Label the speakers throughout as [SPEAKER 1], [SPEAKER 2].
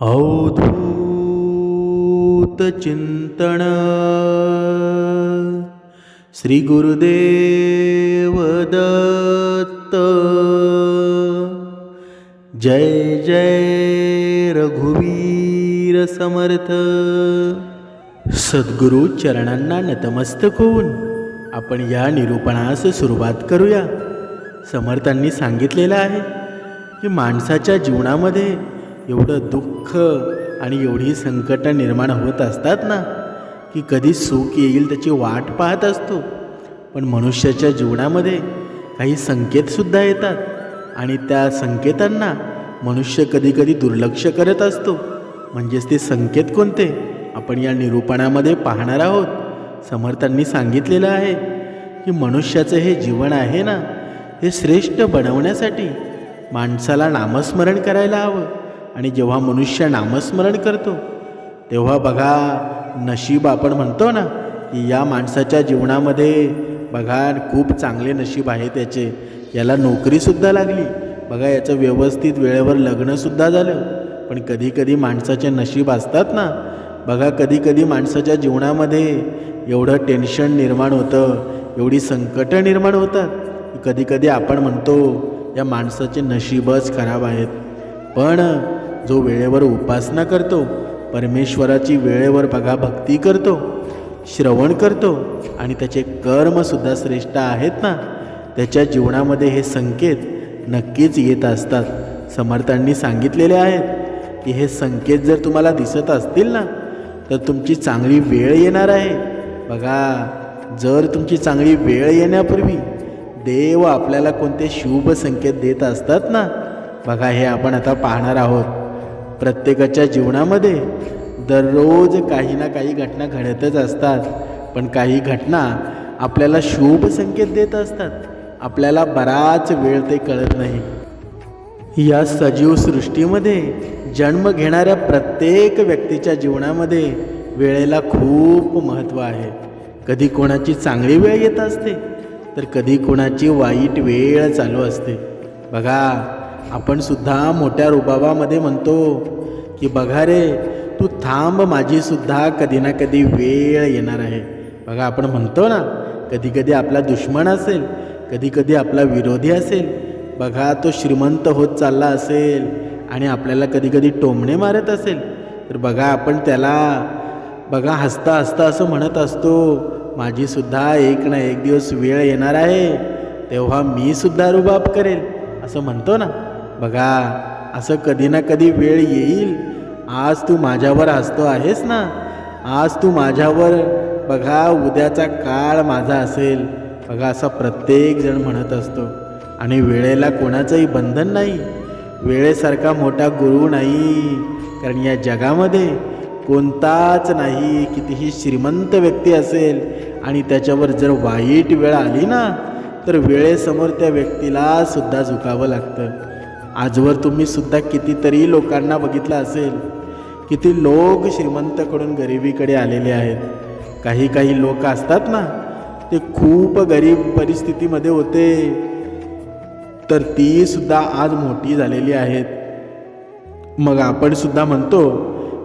[SPEAKER 1] अवधूत चिंतन। श्री गुरुदेव दत्त। जय जय रघुवीर समर्थ। सद्गुरु चरणांना नतमस्तक होऊन आपण या निरूपणास सुरुवात करूया. समर्थांनी सांगितलेलं आहे की माणसाच्या जीवनामध्ये एवढं दुःख आणि एवढी संकटं निर्माण होत असतात ना की कधी सुख येईल त्याची वाट पाहत असतो. पण मनुष्याच्या जीवनामध्ये काही संकेतसुद्धा येतात आणि त्या संकेतांना मनुष्य कधीकधी दुर्लक्ष करत असतो. म्हणजेच ते संकेत कोणते? आपण या निरूपणामध्ये पाहणार आहोत. समर्थांनी सांगितलेलं आहे की मनुष्याचं हे जीवन आहे ना हे श्रेष्ठ बनवण्यासाठी माणसाला नामस्मरण करायला हवं. आणि जेव्हा मनुष्य नामस्मरण करतो तेव्हा बघा नशीब आपण म्हणतो ना की या माणसाच्या जीवनामध्ये बघा खूप चांगले नशीब आहे त्याचे. याला नोकरीसुद्धा लागली. बघा याचं व्यवस्थित वेळेवर लग्नसुद्धा झालं. पण कधीकधी माणसाचे नशीब असतात ना बघा कधीकधी माणसाच्या जीवनामध्ये एवढं टेन्शन निर्माण होतं एवढी संकटं निर्माण होतात. कधीकधी आपण म्हणतो या माणसाचे नशीबच खराब आहेत. पण जो वेळेवर उपासना करतो परमेश्वराची वेळेवर बघा भक्ती करतो श्रवण करतो आणि त्याचे कर्मसुद्धा श्रेष्ठ आहेत ना त्याच्या जीवनामध्ये हे संकेत नक्कीच येत असतात. समर्थांनी सांगितलेले आहेत की हे संकेत जर तुम्हाला दिसत असतील ना तर तुमची चांगली वेळ येणार आहे. बघा जर तुमची चांगली वेळ येण्यापूर्वी देव आपल्याला कोणते शुभ संकेत देत असतात ना बघा हे आपण आता पाहणार आहोत. प्रत्येकाच्या जीवनामध्ये दररोज काही ना काही घटना घडतच असतात. पण काही घटना आपल्याला शुभ संकेत देत असतात. आपल्याला बराच वेळ ते कळत नाही. या सजीव सृष्टीमध्ये जन्म घेणाऱ्या प्रत्येक व्यक्तीच्या जीवनामध्ये वेळेला खूप महत्त्व आहे. कधी कोणाची चांगली वेळ येत असते तर कधी कोणाची वाईट वेळ चालू असते. बघा आपण सुद्धा मोठ्या रुबाबामध्ये म्हणतो की बघा रे तू थांब माझी सुद्धा कधी ना कधी वेळ येणार आहे. बघा आपण म्हणतो ना कधी कधी आपला दुश्मन असेल कधी कधी आपला विरोधी असेल बघा तो श्रीमंत होत चालला असेल आणि आपल्याला कधी कधी टोमणे मारत असेल तर बघा आपण त्याला बघा हसता हसता असं म्हणत असतो माझीसुद्धा एक ना एक दिवस वेळ येणार आहे तेव्हा मी सुद्धा रुबाब करेल. असं म्हणतो ना. बघा असं कधी ना कधी वेळ येईल. आज तू माझ्यावर हसतो आहेस ना? आज तू माझ्यावर बघा उद्याचा काळ माझा असेल. बघा असा प्रत्येक जण म्हणत असतो. आणि वेळेला कोणाचंही बंधन नाही. वेळेसारखा मोठा गुरु नाही. कारण या जगामध्ये कोणताच नाही कितीही श्रीमंत व्यक्ती असेल आणि त्याच्यावर जर वाईट वेळ आली ना तर वेळेसमोर त्या व्यक्तीला सुद्धा झुकावं लागतं. आजवर तुम्ही सुद्धा कितीतरी लोकांना बघितलं असेल किती लोक श्रीमंतकडून गरिबीकडे आलेले आहेत. काही काही लोक असतात ना ते खूप गरीब परिस्थितीमध्ये होते. तर ती सुद्धा आज मोठी झालेली आहेत. मग आपण सुद्धा म्हणतो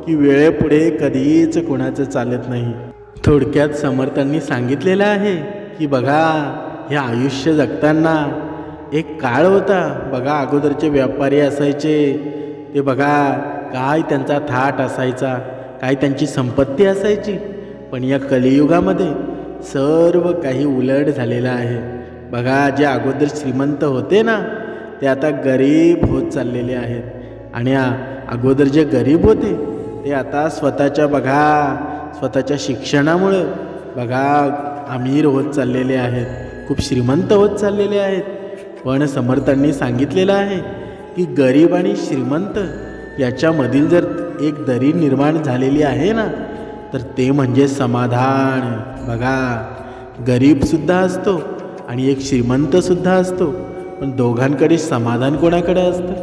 [SPEAKER 1] की वेळेपुढे कधीच कोणाचं चालत नाही. थोडक्यात समर्थांनी सांगितलेलं आहे की बघा हे आयुष्य जगताना एक काळ होता. बघा अगोदरचे व्यापारी असायचे. ते बघा काय त्यांचा थाट असायचा. काय त्यांची संपत्ती असायची. पण या कलियुगामध्ये सर्व काही उलट झालेलं आहे. बघा जे अगोदर श्रीमंत होते ना ते आता गरीब होत चाललेले आहेत. आणि अगोदर जे गरीब होते ते आता स्वतःच्या बघा स्वतःच्या शिक्षणामुळं बघा अमीर होत चाललेले आहेत. खूप श्रीमंत होत चाललेले आहेत. पण समर्थांनी सांगितलेलं आहे की गरीब आणि श्रीमंत याच्यामधील जर एक दरी निर्माण झालेली आहे ना तर ते म्हणजे समाधान. बघा गरीबसुद्धा असतो आणि एक श्रीमंतसुद्धा असतो पण दोघांकडे समाधान कोणाकडे असतं?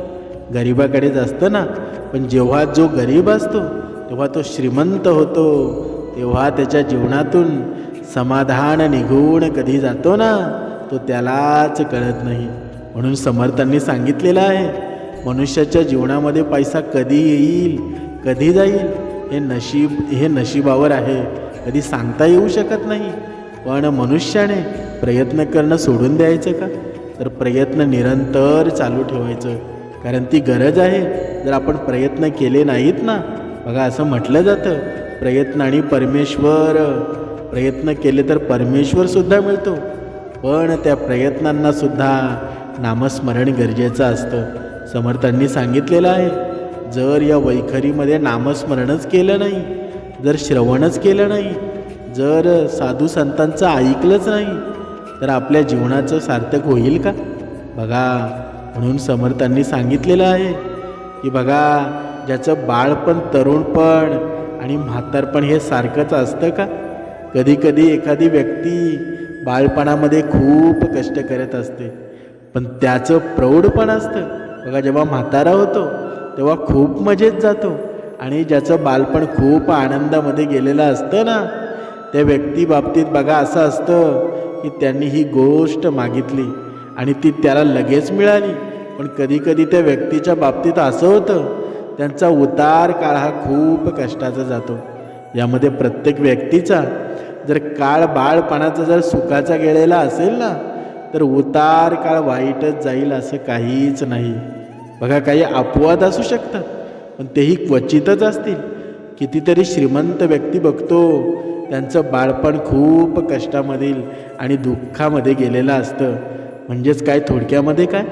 [SPEAKER 1] गरिबाकडेच असतं ना पण जेव्हा जो गरीब असतो तेव्हा तो श्रीमंत होतो. तेव्हा त्याच्या जीवनातून समाधान निघून कधी जातो ना? तो त्यालाच कळत नाही. म्हणून समर्थांनी सांगितलेलं आहे मनुष्याच्या जीवनामध्ये पैसा कधी येईल कधी जाईल हे नशीब हे नशिबावर आहे. कधी सांगता येऊ शकत नाही. पण मनुष्याने प्रयत्न करणं सोडून द्यायचं का? तर प्रयत्न निरंतर चालू ठेवायचं. कारण ती गरज आहे. जर आपण प्रयत्न केले नाहीत ना बघा असं म्हटलं जातं प्रयत्न आणि परमेश्वर. प्रयत्न केले तर परमेश्वरसुद्धा मिळतो. पण त्या प्रयत्नांना सुद्धा नामस्मरण गरजेचं असतं. समर्थांनी सांगितलेलं आहे जर या वैखरीमध्ये नामस्मरणच केलं नाही जर श्रवणच केलं नाही जर साधू संतांचं ऐकलंच नाही तर आपल्या जीवनाचं सार्थक होईल का? बघा म्हणून समर्थांनी सांगितलेलं आहे की बघा ज्याचं बाळपण तरुणपण आणि म्हातारपण हे सारखंच असतं का? कधी कधी एखादी व्यक्ती बाळपणामध्ये खूप कष्ट करत असते. पण त्याचं प्रौढपण असतं. बघा जेव्हा म्हातारा होतो तेव्हा खूप मजेत जातो. आणि ज्याचं बालपण खूप आनंदामध्ये गेलेलं असतं ना त्या व्यक्तीबाबतीत बघा असं असतं की त्यांनी ही गोष्ट मागितली आणि ती त्याला लगेच मिळाली. पण कधीकधी त्या व्यक्तीच्या बाबतीत असं होतं त्यांचा उतार काळ हा खूप कष्टाचा जातो. यामध्ये प्रत्येक व्यक्तीचा जर काळ बाळपणाचा जर सुखाचा गेलेला असेल ना तर उतार काळ वाईटच जाईल असं काहीच नाही. बघा काही अपवाद असू शकतात पण तेही क्वचितच असतील. कितीतरी श्रीमंत व्यक्ती बघतो त्यांचं बाळपण खूप कष्टामधील आणि दुःखामध्ये गेलेलं असतं. म्हणजेच काय थोडक्यामध्ये काय?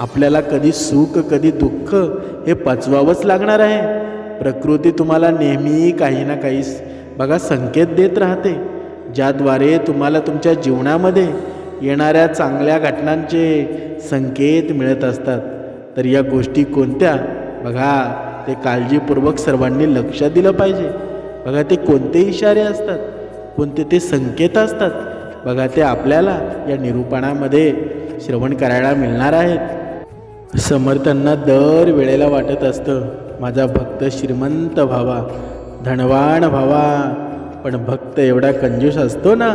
[SPEAKER 1] आपल्याला कधी सुख कधी दुःख हे पचवावंच लागणार आहे. प्रकृती तुम्हाला नेहमी काही ना काही बघा संकेत देत राहते. ज्याद्वारे तुम्हाला तुमच्या जीवनामध्ये येणाऱ्या चांगल्या घटनांचे संकेत मिळत असतात. तर या गोष्टी कोणत्या? बघा ते काळजीपूर्वक सर्वांनी लक्ष दिलं पाहिजे. बघा ते कोणते इशारे असतात? कोणते ते संकेत असतात? बघा ते आपल्याला या निरूपणामध्ये श्रवण करायला मिळणार आहेत. समर्थांना दर वेळेला वाटत असतं माझा भक्त श्रीमंत व्हावा धनवान व्हावा. पण भक्त एवढा कंजूस असतो ना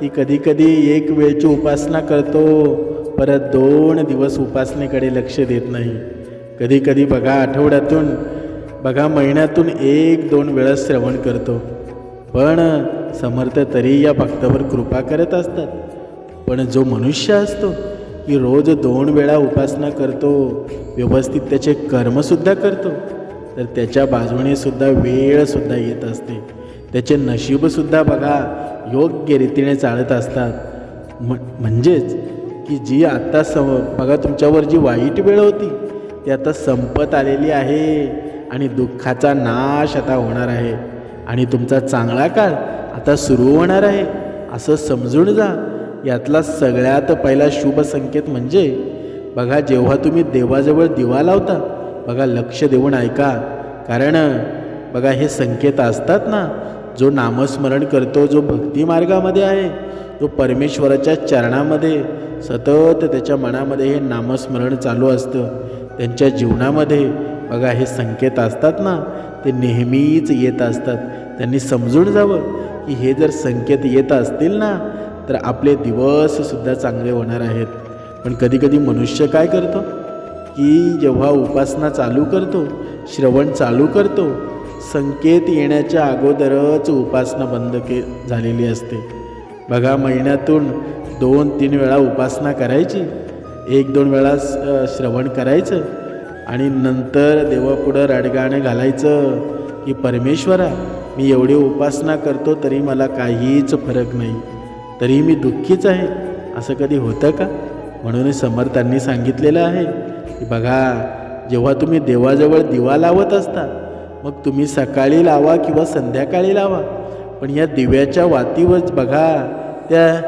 [SPEAKER 1] की कधीकधी एक वेळची उपासना करतो परत दोन दिवस उपासनेकडे लक्ष देत नाही. कधीकधी बघा आठवड्यातून बघा महिन्यातून एक दोन वेळा श्रवण करतो. पण समर्थ तरी या भक्तावर कृपा करत असतात. पण जो मनुष्य असतो की रोज दोन वेळा उपासना करतो व्यवस्थित त्याचे कर्मसुद्धा करतो तर त्याच्या बाजूनेसुद्धा वेळसुद्धा येत असते. त्याचे नशीबसुद्धा बघा योग्य रीतीने चालत असतात. म म्हणजेच की जी आत्ता सम बघा तुमच्यावर जी वाईट वेळ होती ती आता संपत आलेली आहे आणि दुःखाचा नाश आता होणार आहे. आणि तुमचा चांगला काळ आता सुरू होणार आहे. असं समजून जा. यातला सगळ्यात पहिला शुभ संकेत म्हणजे बघा जेव्हा तुम्ही देवाजवळ दिवा लावता बघा लक्ष देऊन ऐका. कारण बघा हे संकेत असतात ना जो नामस्मरण करतो जो भक्ती मार्गामध्ये आहे तो परमेश्वराच्या चरणामध्ये सतत त्याच्या मनामध्ये हे नामस्मरण चालू असतं. त्यांच्या जीवनामध्ये बघा हे संकेत असतात ना ते नेहमीच येत असतात. त्यांनी समजून जावं की हे जर संकेत येत असतील ना तर आपले दिवससुद्धा चांगले होणार आहेत. पण कधीकधी मनुष्य काय करतो? की जेव्हा उपासना चालू करतो श्रवण चालू करतो संकेत येण्याच्या अगोदरच उपासना बंद के झालेली असते. बघा महिन्यातून दोन तीन वेळा उपासना करायची. एक दोन वेळा श्रवण करायचं. आणि नंतर देवापुढं रडगाणं घालायचं की परमेश्वरा मी एवढी उपासना करतो तरी मला काहीच फरक नाही. तरी मी दुःखीच आहे. असं कधी होतं का? म्हणून समर्थांनी सांगितलेलं आहे की बघा जेव्हा तुम्ही देवाजवळ दिवा लावत असता मग तुम्ही सकाळी लावा किंवा संध्याकाळी लावा. पण या दिव्याच्या वातीवर बघा त्या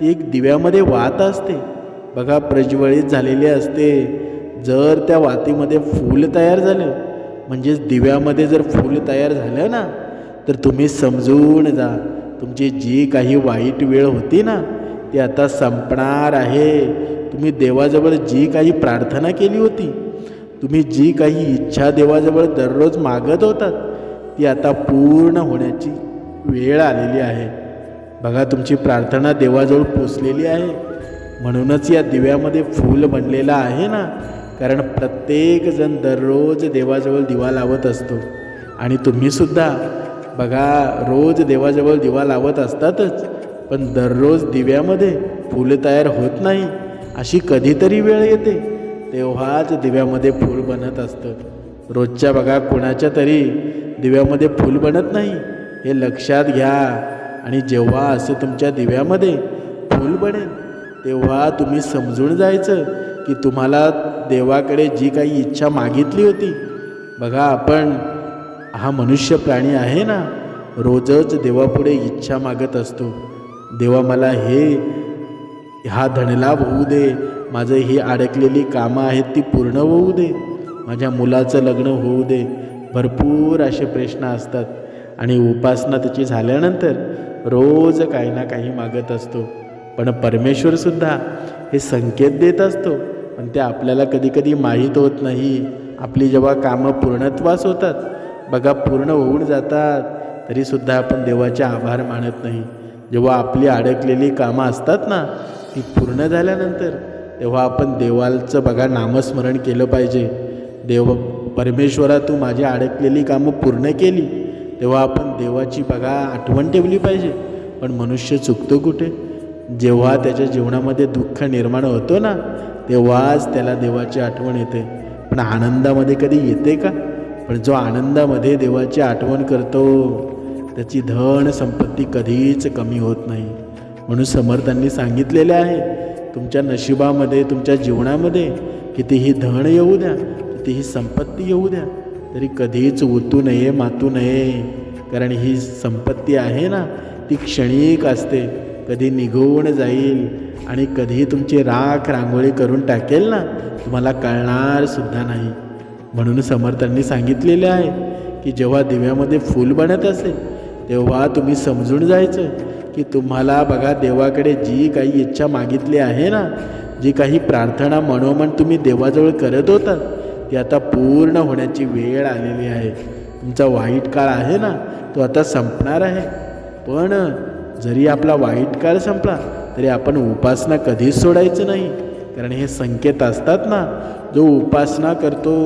[SPEAKER 1] ती एक दिव्यामध्ये वात असते. बघा प्रज्वलित झालेली असते. जर त्या वातीमध्ये फूल तयार झालं म्हणजेच दिव्यामध्ये जर फूल तयार झालं ना तर तुम्ही समजून जा. तुमची जी काही वाईट वेळ होती ना ती आता संपणार आहे. तुम्ही देवाजवळ जी काही प्रार्थना केली होती तुम्ही जी काही इच्छा देवाजवळ दररोज मागत होतात ती आता पूर्ण होण्याची वेळ आलेली आहे. बघा तुमची प्रार्थना देवाजवळ पोचलेली आहे. म्हणूनच या दिव्यामध्ये फूल बनलेला आहे ना? कारण प्रत्येकजण दररोज देवाजवळ दिवा लावत असतो. आणि तुम्हीसुद्धा बघा रोज देवाजवळ दिवा लावत असतातच पण दररोज दिव्यामध्ये फुलं तयार होत नाही अशी कधीतरी वेळ येते. तेव्हाच दिव्यामध्ये फूल बनत असतं. रोजच्या बघा कुणाच्या तरी दिव्यामध्ये फूल बनत नाही. हे लक्षात घ्या. आणि जेव्हा असं तुमच्या दिव्यामध्ये फूल बनेल तेव्हा तुम्ही समजून जायचं की तुम्हाला देवाकडे जी काही इच्छा मागितली होती. बघा आपण हा मनुष्य प्राणी आहे ना रोजच देवापुढे इच्छा मागत असतो. देवा मला हे हा धनलाभ होऊ दे माझं ही अडकलेली कामं आहेत ती पूर्ण होऊ दे. माझ्या मुलाचं लग्न होऊ दे. भरपूर असे प्रश्न असतात. आणि उपासना त्याची झाल्यानंतर रोज काही ना काही मागत असतो. पण परमेश्वरसुद्धा हे संकेत देत असतो. पण ते आपल्याला कधीकधी माहीत होत नाही. आपली जेव्हा कामं पूर्णत्वास होतात बघा पूर्ण होऊन जातात तरीसुद्धा आपण देवाचे आभार मानत नाही. जेव्हा आपली अडकलेली कामं असतात ना ती पूर्ण झाल्यानंतर तेव्हा आपण देवाचं बघा नामस्मरण केलं पाहिजे. देव परमेश्वरा तू माझी अडकलेली कामं पूर्ण केली. तेव्हा आपण देवाची बघा आठवण ठेवली पाहिजे. पण मनुष्य चुकतो कुठे? जेव्हा त्याच्या जीवनामध्ये दुःख निर्माण होतो ना तेव्हाच त्याला देवाची आठवण येते. पण आनंदामध्ये कधी येते का? पण जो आनंदामध्ये देवाची आठवण करतो त्याची धन संपत्ती कधीच कमी होत नाही. म्हणून समर्थांनी सांगितलेले आहे तुमच्या नशिबामध्ये तुमच्या जीवनामध्ये कितीही धन येऊ द्या कितीही संपत्ती येऊ द्या तरी कधीच उतू नये मातू नये. कारण ही संपत्ती आहे ना ती क्षणिक असते. कधी निघून जाईल आणि कधी तुमची राख रांगोळी करून टाकेल ना तुम्हाला कळणार सुद्धा नाही. म्हणून समर्थांनी सांगितलेले आहे की जेव्हा दिव्यामध्ये फूल बनत असेल तेव्हा तुम्ही समजून जायचं की तुम्हाला बघा देवाकडे जी काही इच्छा मागितली आहे ना जी काही प्रार्थना मनोमन तुम्ही देवाजवळ करत होता ती आता पूर्ण होण्याची वेळ आलेली आहे. तुमचा वाईट काळ आहे ना तो आता संपणार आहे. पण जरी आपला वाईट काळ संपला तरी आपण उपासना कधीच सोडायचं नाही. कारण हे संकेत असतात ना जो उपासना करतो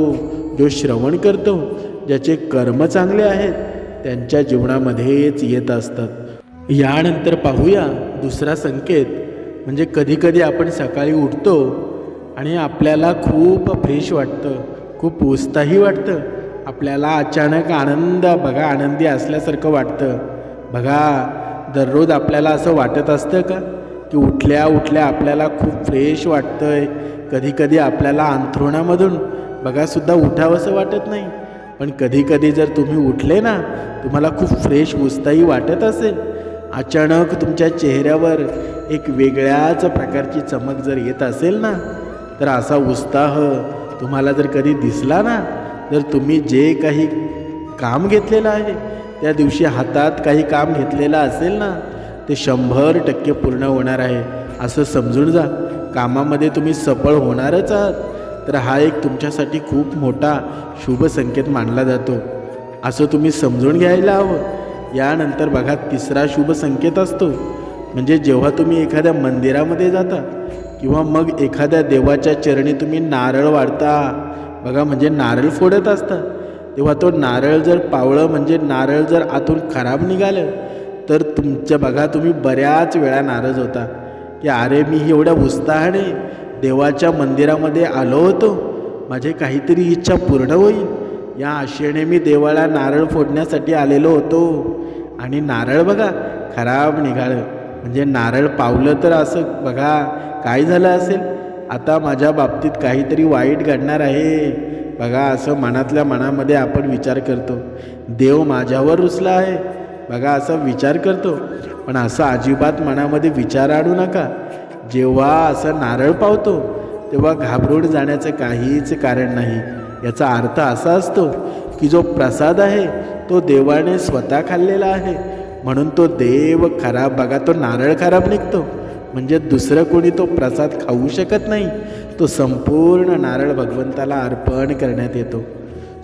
[SPEAKER 1] जो श्रवण करतो ज्याचे कर्म चांगले आहेत त्यांच्या जीवनामध्येच येत असतात. यानंतर पाहूया दुसरा संकेत. म्हणजे कधीकधी आपण सकाळी उठतो आणि आपल्याला खूप फ्रेश वाटतं खूप उत्साही वाटतं. आपल्याला अचानक आनंद बघा आनंदी असल्यासारखं वाटतं. बघा दररोज आपल्याला असं वाटत असतं का? की उठल्या उठल्या आपल्याला खूप फ्रेश वाटतं आहे कधीकधी आपल्याला अंथरुणामधून बघासुद्धा उठावंसं वाटत नाही. पण कधीकधी जर तुम्ही उठले ना तुम्हाला खूप फ्रेश उत्साही वाटत असेल. अचानक तुमच्या चेहऱ्यावर एक वेगळ्याच प्रकारची चमक जर येत असेल ना तर असा उत्साह तुम्हाला जर कधी दिसला ना जर तुम्ही जे काही काम घेतलेलं आहे त्या दिवशी हातात काही काम घेतलेलं असेल ना ते शंभर टक्के पूर्ण होणार आहे असं समजून जा. कामामध्ये तुम्ही सफळ होणारच आहात तर हा एक तुमच्यासाठी खूप मोठा शुभ संकेत मानला जातो. असं तुम्ही समजून घ्यायला हवं. यानंतर बघा तिसरा शुभ संकेत असतो. म्हणजे जेव्हा तुम्ही एखाद्या मंदिरामध्ये जाता किंवा मग एखाद्या देवाच्या चरणी तुम्ही नारळ वाढता बघा म्हणजे नारळ फोडत असता तेव्हा तो नारळ जर पावळं म्हणजे नारळ जर आतून खराब निघालं तर तुमच्या बघा तुम्ही बऱ्याच वेळा नाराज होता की अरे मी एवढ्या उत्साहाने देवाच्या मंदिरामध्ये आलो होतो. माझे काहीतरी इच्छा पूर्ण होईल. या आशेने मी देवाला नारळ फोडण्यासाठी आलेलो होतो. आणि नारळ बघा खराब निघालं. म्हणजे नारळ पावलं तर असं बघा काय झालं असेल? आता माझ्या बाबतीत काहीतरी वाईट घडणार आहे. बघा असं मनातल्या मनामध्ये आपण विचार करतो. देव माझ्यावर रुसला आहे. बघा असा विचार करतो. पण असं अजिबात मनामध्ये विचार आणू नका. जेव्हा असं नारळ पावतो तेव्हा घाबरून जाण्याचं काहीच कारण नाही. याचा अर्थ असा असतो की जो प्रसाद आहे तो देवाने स्वतः खाल्लेला आहे. म्हणून तो देव खराब बघा तो नारळ खराब निघतो. म्हणजे दुसरं कोणी तो प्रसाद खाऊ शकत नाही. तो संपूर्ण नारळ भगवंताला अर्पण करण्यात येतो.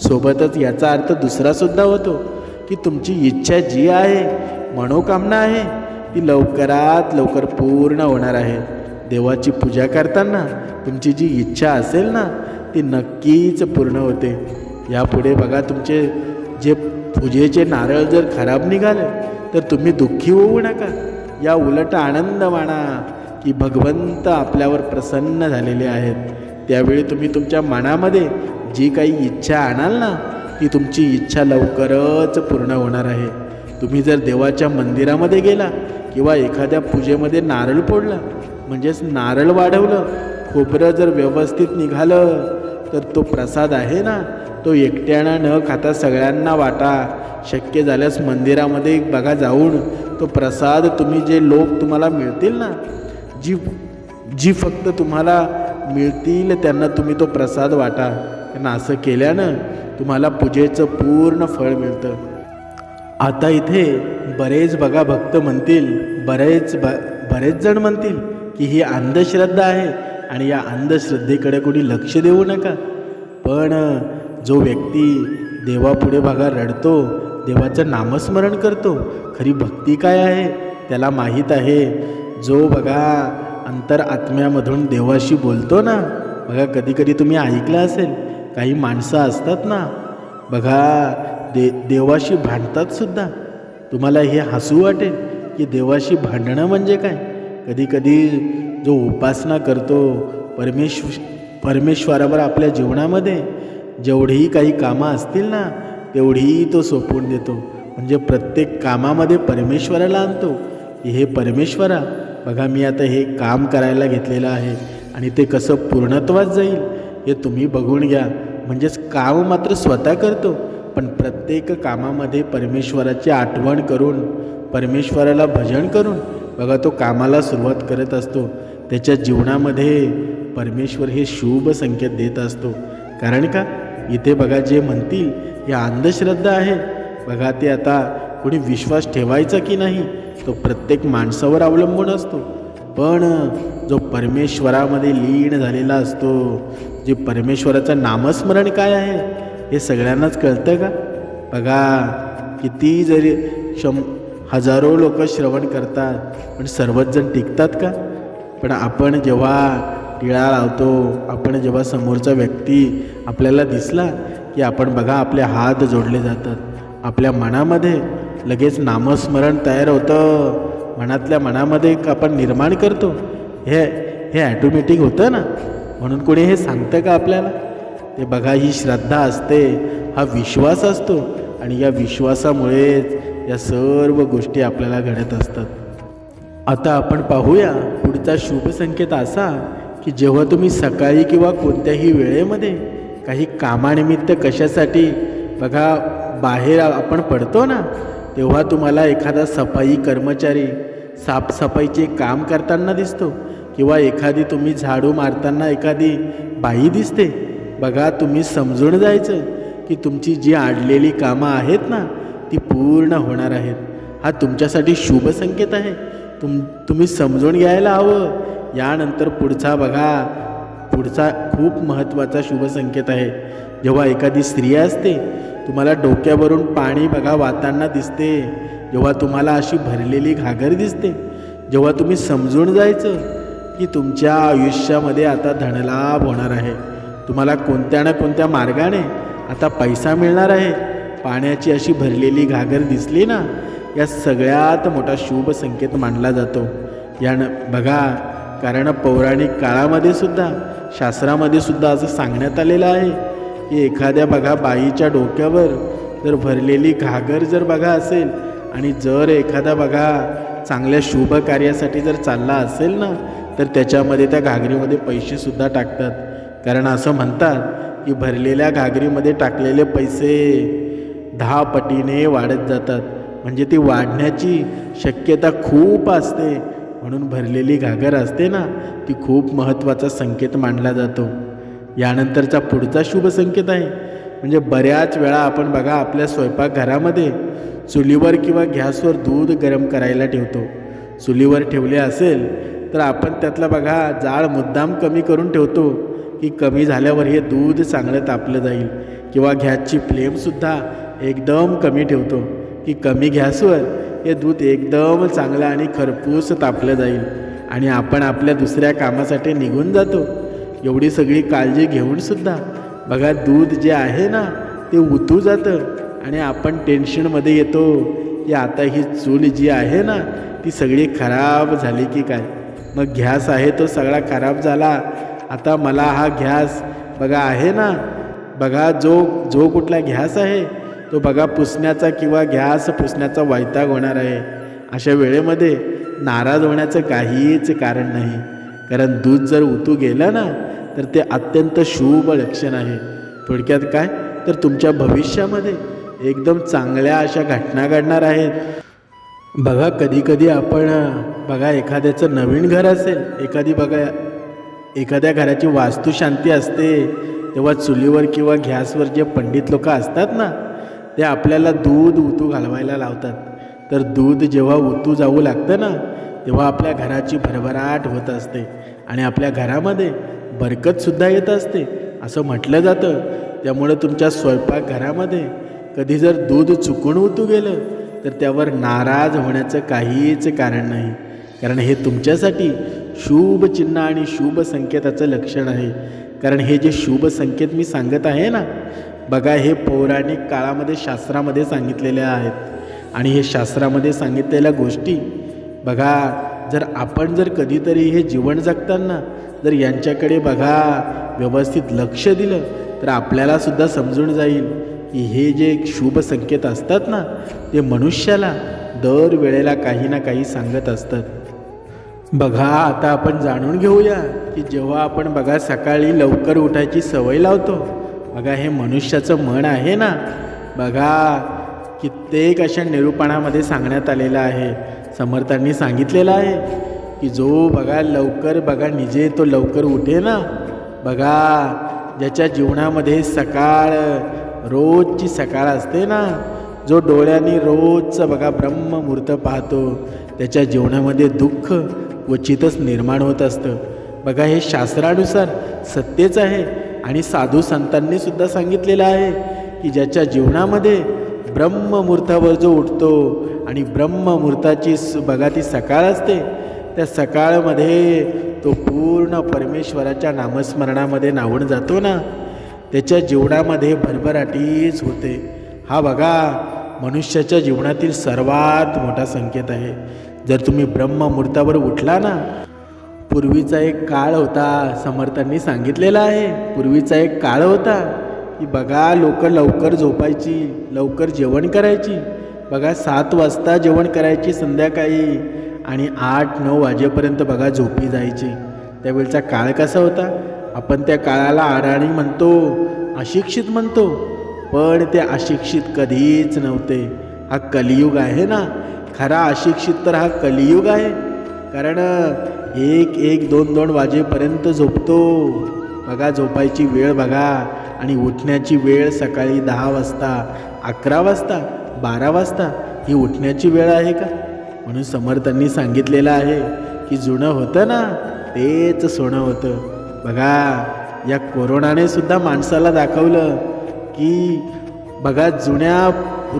[SPEAKER 1] सोबतच याचा अर्थ दुसरासुद्धा होतो की तुमची इच्छा जी आहे मनोकामना आहे ती लवकरात लवकर पूर्ण होणार आहे. देवाची पूजा करताना तुमची जी इच्छा असेल ना ती नक्कीच पूर्ण होते. यापुढे बघा तुमचे जे पूजेचे नारळ जर खराब निघाले तर तुम्ही दुःखी होऊ नका. या उलट आनंद माना की भगवंत आपल्यावर प्रसन्न झालेले आहेत. त्यावेळी तुम्ही तुमच्या मनामध्ये जी काही इच्छा आणाल ना ती तुमची इच्छा लवकरच पूर्ण होणार आहे. तुम्ही जर देवाच्या मंदिरामध्ये गेला किंवा एखाद्या पूजेमध्ये नारळ फोडला म्हणजेच नारळ वाढवलं खोबरं जर व्यवस्थित निघालं तर तो प्रसाद आहे ना तो एकट्यानं न खाता सगळ्यांना वाटा. शक्य झाल्यास मंदिरामध्ये बघा जाऊन तो प्रसाद तुम्ही जे लोक तुम्हाला मिळतील ना जी जी फक्त तुम्हाला मिळतील त्यांना तुम्ही तो प्रसाद वाटा. त्यांना असं केल्यानं तुम्हाला पूजेचं पूर्ण फळ मिळतं. आता इथे बरेच बघा भक्त म्हणतील बरेच ब बरेच जण म्हणतील की ही अंधश्रद्धा आहे. आणि या अंधश्रद्धेकडे कोणी लक्ष देऊ नका. पण जो व्यक्ती देवापुढे बघा रडतो देवाचं नामस्मरण करतो खरी भक्ती काय आहे? त्याला माहीत आहे जो बघा अंतर आत्म्यामधून देवाशी बोलतो ना बघा कधी कधी तुम्ही ऐकलं असेल काही माणसं असतात ना बघा दे देवाशी भांडतात सुद्धा. तुम्हाला हे हसू वाटेल की देवाशी भांडणं म्हणजे काय? कधी कधी जो उपासना करतो परमेश्व परमेश्वरावर आपल्या जीवनामध्ये जेवढीही काही कामं असतील ना तेवढीही तो सोपवून देतो. म्हणजे प्रत्येक कामामध्ये परमेश्वराला आणतो. की हे परमेश्वरा बघा मी आता हे काम करायला घेतलेलं आहे आणि ते कसं पूर्णत्वात जाईल हे तुम्ही बघून घ्या. म्हणजेच काम मात्र स्वतः करतो पण प्रत्येक कामामध्ये परमेश्वराची आठवण करून परमेश्वराला भजन करून बघा तो कामाला सुरुवात करत असतो. त्याच्या जीवनामध्ये परमेश्वर हे शुभ संकेत देत असतो. कारण का? इथे बघा जे म्हणतील हे अंधश्रद्धा आहे. बघा ते आता कोणी विश्वास ठेवायचा की नाही तो प्रत्येक माणसावर अवलंबून असतो. पण जो परमेश्वरामध्ये लीन झालेला असतो जे परमेश्वराचं नामस्मरण काय आहे हे सगळ्यांनाच कळतं का? बघा किती जरी शं हजारो लोक श्रवण करतात पण सर्वच जण टिकतात का? पण आपण जेव्हा टिळा लावतो आपण जेव्हा समोरचा व्यक्ती आपल्याला दिसला की आपण बघा आपले हात जोडले जातात. आपल्या मनामध्ये लगेच नामस्मरण तयार होतं. मनातल्या मनामध्ये एक आपण निर्माण करतो. हे हे ॲटोमॅटिक होतं ना? म्हणून कोणी हे सांगतं का आपल्याला? ते बघा ही श्रद्धा असते हा विश्वास असतो. आणि या विश्वासामुळेच या सर्व गोष्टी आपल्याला घडत असतात. आता आपण पाहूया पुढचा शुभ संकेत असा की जेव्हा तुम्ही सकाळी किंवा कोणत्याही वेळेमध्ये काही कामानिमित्त कशासाठी बघा बाहेर आपण पडतो ना तेव्हा तुम्हाला एखादा सफाई कर्मचारी साफसफाईचे काम करताना दिसतो किंवा एखादी तुम्ही झाडू मारताना एखादी बाई दिसते. बघा तुम्ही समजून जायचं की तुमची जी आडलेली कामं आहेत ना ती पूर्ण होणार आहेत. हा तुमच्यासाठी शुभ संकेत आहे. तुम तुम्ही समजून घ्यायला हवं. यानंतर पुढचा बघा. पुढचा खूप महत्त्वाचा शुभसंकेत आहे. जेव्हा एखादी स्त्री असते तुम्हाला डोक्यावरून पाणी बघा वाहताना दिसते. जेव्हा तुम्हाला अशी भरलेली घागर दिसते. जेव्हा तुम्ही समजून जायचं की तुमच्या आयुष्यामध्ये आता धनलाभ होणार आहे. तुम्हाला कोणत्या ना कोणत्या मार्गाने आता पैसा मिळणार आहे. पाण्याची अशी भरलेली घागर दिसली ना या सगळ्यात मोठा शुभ संकेत मानला जातो. यानं बघा कारण पौराणिक काळामध्ये सुद्धा शास्त्रामध्ये सुद्धा असं सांगण्यात आलेलं आहे की एखाद्या बघा बाईच्या डोक्यावर जर भरलेली घागर जर बघा असेल आणि जर एखादा बघा चांगल्या शुभ कार्यासाठी जर चालला असेल ना तर त्याच्यामध्ये त्या घागरीमध्ये पैसेसुद्धा टाकतात. कारण असं म्हणतात की भरलेल्या घागरीमध्ये टाकलेले पैसे दहा पटीने वाढत जातात. म्हणजे ती वाढण्याची शक्यता खूप असते. म्हणून भरलेली घागर असते ना ती खूप महत्त्वाचा संकेत मानला जातो. यानंतरचा पुढचा शुभ संकेत आहे. म्हणजे बऱ्याच वेळा आपण बघा आपल्या स्वयंपाकघरामध्ये चुलीवर किंवा गॅसवर दूध गरम करायला ठेवतो. चुलीवर ठेवले असेल तर आपण त्यातला बघा जाळ मुद्दाम कमी करून ठेवतो की कमी झाल्यावर हे दूध चांगलं तापलं जाईल. किंवा गॅसची फ्लेमसुद्धा एकदम कमी ठेवतो. की कमी गॅसवर हे दूध एकदम चांगलं आणि खरपूस तापलं जाईल. आणि आपण आपल्या दुसऱ्या कामासाठी निघून जातो. एवढी सगळी काळजी घेऊन सुद्धा. बघा दूध जे आहे ना ते उतू जातं. आणि आपण टेन्शनमध्ये येतो की आता ही चूल जी आहे ना ती सगळी खराब झाली की काय? मग गॅस आहे तो सगळा खराब झाला. आता मला हा गॅस बघा आहे ना? बघा जो जो कुठला गॅस आहे तो बघा पुसण्याचा किंवा गॅस पुसण्याचा वैताग होणार आहे. अशा वेळेमध्ये नाराज होण्याचं काहीच कारण नाही. कारण दूध जर उतू गेलं ना तर ते अत्यंत शुभ लक्षण आहे. थोडक्यात काय? तर तुमच्या भविष्यामध्ये एकदम चांगल्या अशा घटना घडणार आहेत. बघा कधीकधी आपण बघा एखाद्याचं नवीन घर असेल एखादी बघा एखाद्या घराची वास्तुशांती असते. तेव्हा चुलीवर किंवा गॅसवर जे पंडित लोक असतात ना ते आपल्याला दूध उतू घालवायला लावतात. तर दूध जेव्हा उतू जाऊ लागतं ना तेव्हा आपल्या घराची भरभराट होत असते आणि आपल्या घरामध्ये बरकतसुद्धा येत असते असं म्हटलं जातं. त्यामुळं तुमच्या स्वयंपाकघरामध्ये कधी जर दूध चुकून उतू गेलं तर त्यावर नाराज होण्याचं काहीच कारण नाही. कारण हे तुमच्यासाठी शुभ चिन्ह आणि शुभ संकेताचं लक्षण आहे. कारण हे जे शुभ संकेत मी सांगत आहे ना बघा हे पौराणिक काळामध्ये शास्त्रामध्ये सांगितलेल्या आहेत. आणि हे शास्त्रामध्ये सांगितलेल्या गोष्टी बघा जर आपण जर कधीतरी हे जीवन जगताना जर यांच्याकडे बघा व्यवस्थित लक्ष दिलं तर आपल्याला सुद्धा समजून जाईल की हे जे शुभ संकेत असतात ना ते मनुष्याला दर वेळेला काही ना काही सांगत असतात. बघा आता आपण जाणून घेऊया की जेव्हा आपण बघा सकाळी लवकर उठायची सवय लावतो बघा हे मनुष्याचं मन आहे ना? बघा कित्येक अशा निरूपणामध्ये सांगण्यात आलेलं आहे. समर्थांनी सांगितलेलं आहे की जो बघा लवकर बघा निजे तो लवकर उठे ना? बघा ज्याच्या जीवनामध्ये सकाळ रोजची सकाळ असते ना? जो डोळ्यांनी रोजचं बघा ब्रह्ममुहूर्त पाहतो त्याच्या जीवनामध्ये दुःख क्वचितच निर्माण होत असतं. बघा हे शास्त्रानुसार सत्यच आहे. आणि साधू संतांनी सुद्धा सांगितलेलं आहे की ज्याच्या जीवनामध्ये ब्रह्ममुहूर्तावर जो उठतो आणि ब्रह्ममुहूर्ताची बघा ती सकाळ असते त्या सकाळमध्ये तो पूर्ण परमेश्वराच्या नामस्मरणामध्ये नावून जातो ना त्याच्या जीवनामध्ये भरभराटीच होते. हा बघा मनुष्याच्या जीवनातील सर्वात मोठा संकेत आहे. जर तुम्ही ब्रह्ममुहूर्तावर उठला ना पूर्वीचा एक काळ होता समर्थांनी सांगितलेला आहे. पूर्वीचा एक काळ होता की बघा लोक लवकर झोपायची लवकर जेवण करायची. बघा सात वाजता जेवण करायची संध्याकाळी आणि आठ नऊ वाजेपर्यंत बघा झोपी जायची. त्यावेळचा काळ कसा होता? आपण त्या काळाला आराणी म्हणतो अशिक्षित म्हणतो. पण ते अशिक्षित कधीच नव्हते. हा कलियुग आहे ना? खरा अशिक्षित तर हा कलियुग आहे. कारण एक एक दोन दोन वाजेपर्यंत झोपतो. बघा झोपायची वेळ बघा. आणि उठण्याची वेळ सकाळी दहा वाजता अकरा वाजता बारा वाजता ही उठण्याची वेळ आहे का? म्हणून समर्थांनी सांगितलेलं आहे की जुनं होतं ना तेच सोनं होतं. बघा या कोरोनाने सुद्धा माणसाला दाखवलं की बघा जुन्या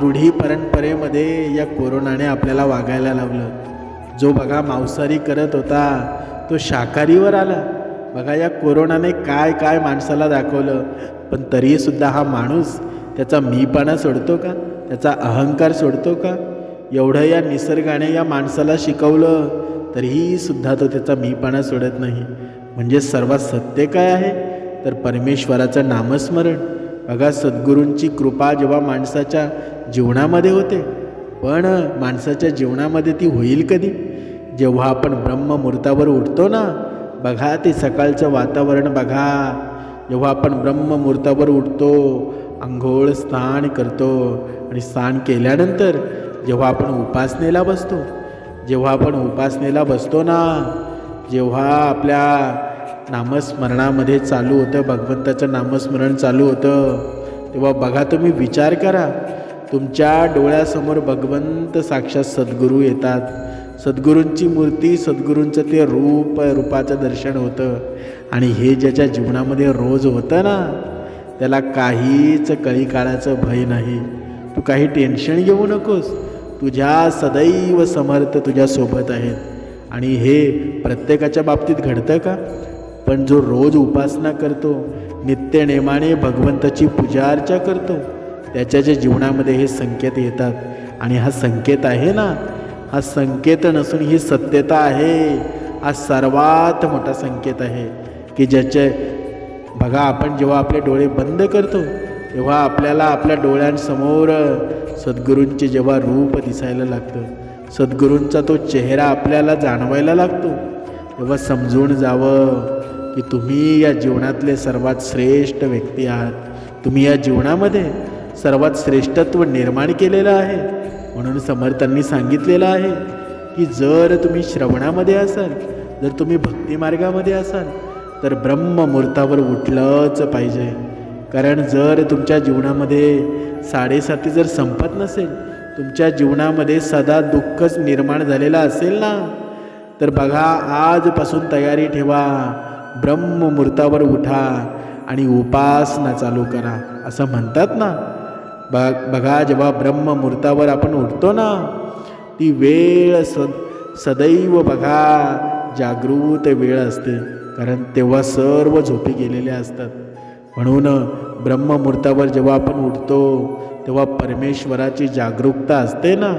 [SPEAKER 1] रूढी परंपरेमध्ये या कोरोनाने आपल्याला वागायला लावलं. जो बघा मांसाहारी करत होता तो शाकाहारीवर आला. बघा या कोरोनाने काय काय माणसाला दाखवलं. पण तरीसुद्धा हा माणूस त्याचा मीपणा सोडतो का? त्याचा अहंकार सोडतो का? एवढं या निसर्गाने या माणसाला शिकवलं तरीहीसुद्धा तो त्याचा मीपणा सोडत नाही. म्हणजे सर्वात सत्य काय आहे? तर परमेश्वराचं नामस्मरण. बघा सद्गुरूंची कृपा जेव्हा माणसाच्या जीवनामध्ये होते पण माणसाच्या जीवनामध्ये ती होईल कधी? जेव्हा आपण ब्रह्ममुहूर्तावर उठतो ना बघा ते सकाळचं वातावरण बघा. जेव्हा आपण ब्रह्ममुहूर्तावर उठतो आंघोळ स्नान करतो आणि स्नान केल्यानंतर जेव्हा आपण उपासनेला बसतो जेव्हा आपण उपासनेला बसतो ना जेव्हा आपल्या नामस्मरणामध्ये चालू होतं भगवंताचं नामस्मरण चालू होतं तेव्हा बघा तुम्ही विचार करा. तुमच्या डोळ्यासमोर भगवंत साक्षात सद्गुरू येतात. सद्गुरूंची मूर्ती सद्गुरूंचं ते रूप रूपाचं दर्शन होतं. आणि हे ज्याच्या जीवनामध्ये रोज होतं ना त्याला काहीच कळी काळाचं भय नाही. तू काही टेन्शन घेऊ नकोस. तुझ्या सदैव समर्थ तुझ्यासोबत आहेत. आणि हे प्रत्येकाच्या बाबतीत घडतं का? पण जो रोज उपासना करतो नित्यनेमाने भगवंताची पूजा अर्चा करतो त्याच्या ज्या जीवनामध्ये हे संकेत येतात. आणि हा संकेत आहे ना हा संकेत नसून ही सत्यता आहे. हा सर्वात मोठा संकेत आहे की ज्याचे बघा आपण जेव्हा आपले डोळे बंद करतो तेव्हा आपल्याला आपल्या डोळ्यांसमोर सद्गुरूंचे जेव्हा रूप दिसायला लागतं सद्गुरूंचा तो चेहरा आपल्याला जाणवायला लागतो तेव्हा समजून जावं की तुम्ही या जीवनातले सर्वात श्रेष्ठ व्यक्ती आहात. तुम्ही या जीवनामध्ये सर्वात श्रेष्ठत्व निर्माण केलेलं आहे. म्हणून समर्थांनी सांगितलेलं आहे की जर तुम्ही श्रवणामध्ये असाल जर तुम्ही भक्तिमार्गामध्ये असाल तर ब्रह्ममुहूर्तावर उठलंच पाहिजे. कारण जर तुमच्या जीवनामध्ये साडेसाती जर संपत नसेल तुमच्या जीवनामध्ये सदा दुःखच निर्माण झालेलं असेल ना तर बघा आजपासून तयारी ठेवा. ब्रह्ममुहूर्तावर उठा आणि उपासना चालू करा. असं म्हणतात ना? बघ बघा जेव्हा ब्रह्ममुहूर्तावर आपण उठतो ना ती वेळ सद सदैव बघा जागृत वेळ असते. कारण तेव्हा सर्व झोपी गेलेले असतात. म्हणून ब्रह्ममुहूर्तावर जेव्हा आपण उठतो तेव्हा परमेश्वराची जागरूकता असते ना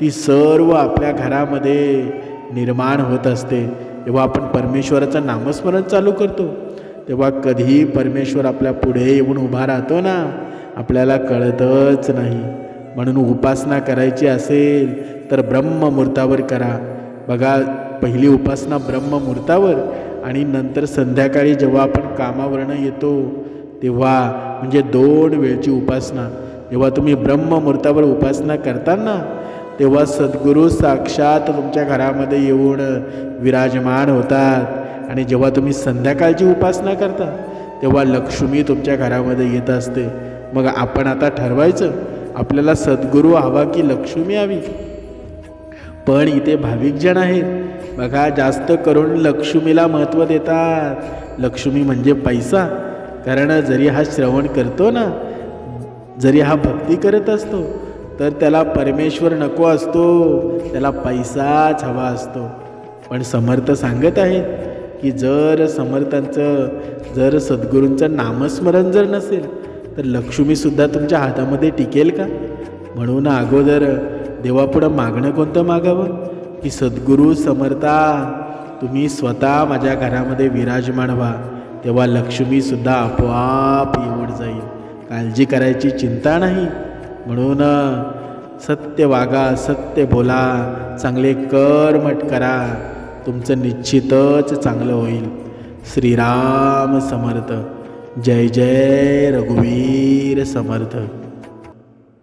[SPEAKER 1] ती सर्व आपल्या घरामध्ये निर्माण होत असते. तेव्हा आपण परमेश्वराचं नामस्मरण चालू करतो तेव्हा कधीही परमेश्वर आपल्या पुढे येऊन उभा राहतो ना आपल्याला कळतच नाही. म्हणून उपासना करायची असेल तर ब्रह्ममुहूर्तावर करा. बघा पहिली उपासना ब्रह्ममुहूर्तावर आणि नंतर संध्याकाळी जेव्हा आपण कामावरनं येतो तेव्हा म्हणजे दोन वेळची उपासना. जेव्हा तुम्ही ब्रह्ममुहूर्तावर उपासना करताना तेव्हा सद्गुरू साक्षात तुमच्या घरामध्ये येऊन विराजमान होतात. आणि जेव्हा तुम्ही संध्याकाळची उपासना करता तेव्हा लक्ष्मी तुमच्या घरामध्ये येत असते. मग आपण आता ठरवायचं. आपल्याला सद्गुरू हवा की लक्ष्मी हवी. पण इथे भाविक जण आहेत. बघा जास्त करून लक्ष्मीला महत्त्व देतात. लक्ष्मी म्हणजे पैसा. कारण जरी हा श्रवण करतो ना जरी हा भक्ती करत असतो तर त्याला परमेश्वर नको असतो. त्याला पैसाच हवा असतो. पण समर्थ सांगत आहेत की जर समर्थांचं जर सद्गुरूंचं नामस्मरण जर नसेल तर लक्ष्मीसुद्धा तुमच्या हातामध्ये टिकेल का? म्हणून अगोदर देवापुढं मागणं कोणतं मागावं? की सद्गुरू समर्था तुम्ही स्वतः माझ्या घरामध्ये विराजमान व्हा. तेव्हा लक्ष्मीसुद्धा आपोआप येऊन जाईल. काळजी करायची चिंता नाही. म्हणून सत्य वागा सत्य बोला चांगले कर्मट करा. तुमचं निश्चितच चांगलं होईल. श्रीराम समर्थ. जय जय रघुवीर समर्थ।